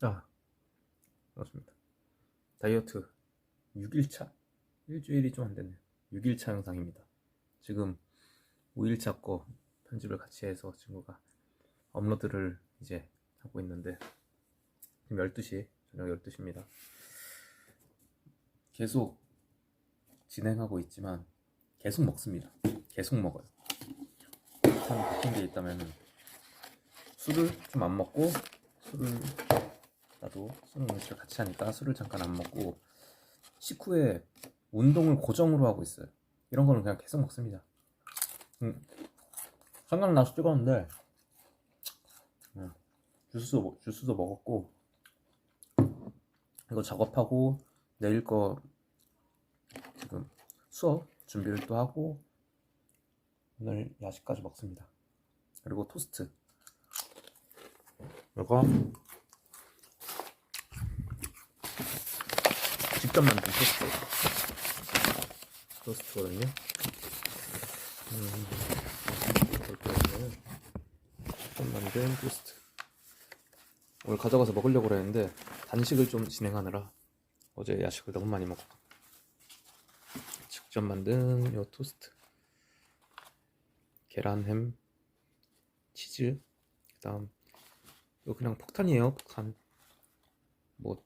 아, 반갑습니다. 다이어트 6일차? 일주일이 좀 안 됐네요. 6일차 영상입니다. 지금 5일차 거 편집을 같이 해서 친구가 업로드를 이제 하고 있는데 지금 12시, 저녁 12시입니다. 계속 진행하고 있지만 계속 먹습니다. 계속 먹어요. 참 바뀐 게 있다면은 술을 좀 안 먹고 술을 나도 술을 음식을 같이 하니까 술을 잠깐 안 먹고 식후에 운동을 고정으로 하고 있어요. 이런 거는 그냥 계속 먹습니다. 음, 생각나서 찍었는데 음, 주스도 먹- 주스도 먹었고 이거 작업하고 내일 거 지금 수업 준비를 또 하고 오늘 야식까지 먹습니다. 그리고 토스트 이거 직접 만든 토스트. 토스트거든요 음, 만든 토스트. 오늘 가져가서 먹으려고 그랬는데 단식을 좀 진행하느라 어제 야식을 너무 많이 먹고 직접 만든 요 토스트. 계란 햄 치즈 그다음 이거 그냥 폭탄이에요 폭탄. 뭐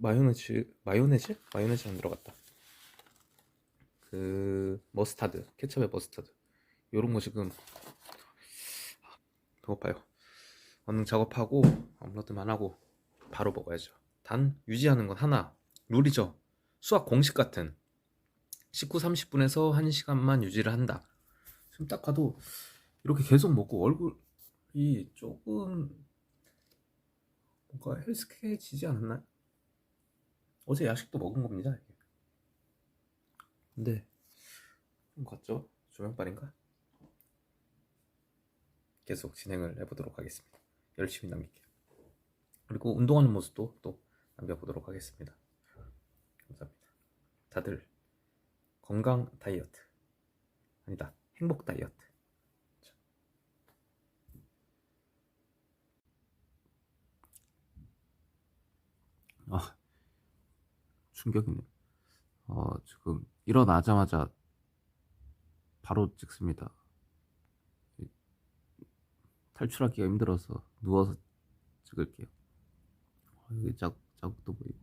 마요네즈 마요네즈? 마요네즈 안 들어갔다. 그 머스타드 케첩에 머스타드. 요런 거 지금 아, 배고파요. 얼른 작업하고 업로드만 하고 바로 먹어야죠. 단 유지하는 건 하나. 룰이죠. 수학 공식 같은. 식후 30분에서 1시간만 유지를 한다. 지금 딱 봐도 이렇게 계속 먹고 얼굴이 조금 뭔가 헬스케지지 않았나요? 어제 야식도 먹은 겁니다. 이게. 근데 좀 같죠? 조명빨인가? 계속 진행을 해보도록 하겠습니다. 열심히 남길게요. 그리고 운동하는 모습도 또 남겨보도록 하겠습니다. 감사합니다. 다들 건강 다이어트 아니다 행복 다이어트 아 충격이네. 어, 지금 일어나자마자 바로 찍습니다. 이- 탈출하기가 힘들어서 누워서 찍을게요. 어, 여기 자, 자국도 보이고.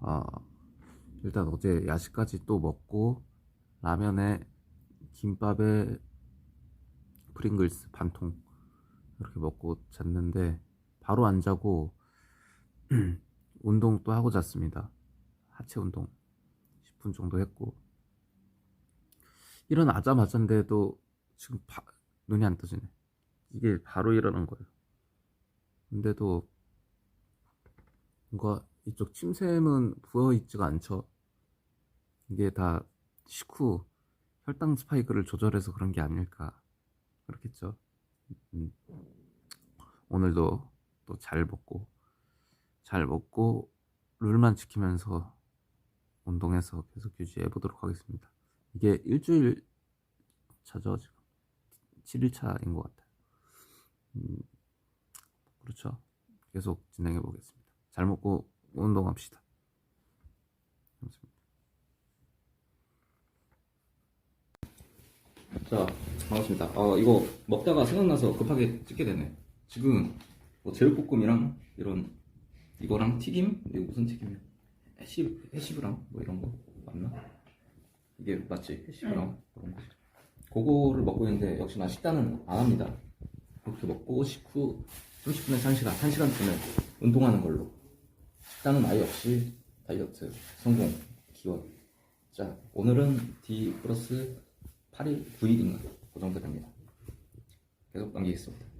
아, 일단 어제 야식까지 또 먹고 라면에 김밥에 프링글스 반통 이렇게 먹고 잤는데 바로 안 자고 운동 또 하고 잤습니다. 하체 운동 10분 정도 했고 일어나자마자인데도 지금 바- 눈이 안 떠지네. 이게 바로 일어난 거예요. 근데도 뭔가 이쪽 침샘은 부어 있지가 않죠. 이게 다 식후 혈당 스파이크를 조절해서 그런 게 아닐까 그렇겠죠. 음. 오늘도 또 잘 먹고 잘 먹고 룰만 지키면서 운동해서 계속 유지해 보도록 하겠습니다. 이게 일주일 차죠 지금 7일차인 것 같아요. 음, 그렇죠. 계속 진행해 보겠습니다. 잘 먹고 운동합시다. 감사합니다. 자, 반갑습니다. 어, 이거 먹다가 생각나서 급하게 찍게 되네. 지금 뭐 제육볶음이랑 이런 이거랑 튀김? 이거 무슨 튀김이야? 해시, 해시브랑 뭐 이런 거 맞나? 이게 맞지? 해시브랑 그런 거. 그거를 먹고 있는데 역시나 식단은 안 합니다. 그렇게 먹고 식후 30분에서 1시간, 1시간쯤에 운동하는 걸로. 식단은 아예 없이 다이어트 성공 기원. 자, 오늘은 D 플러스 8일, 9일인가? 그 정도 됩니다. 계속 남기겠습니다.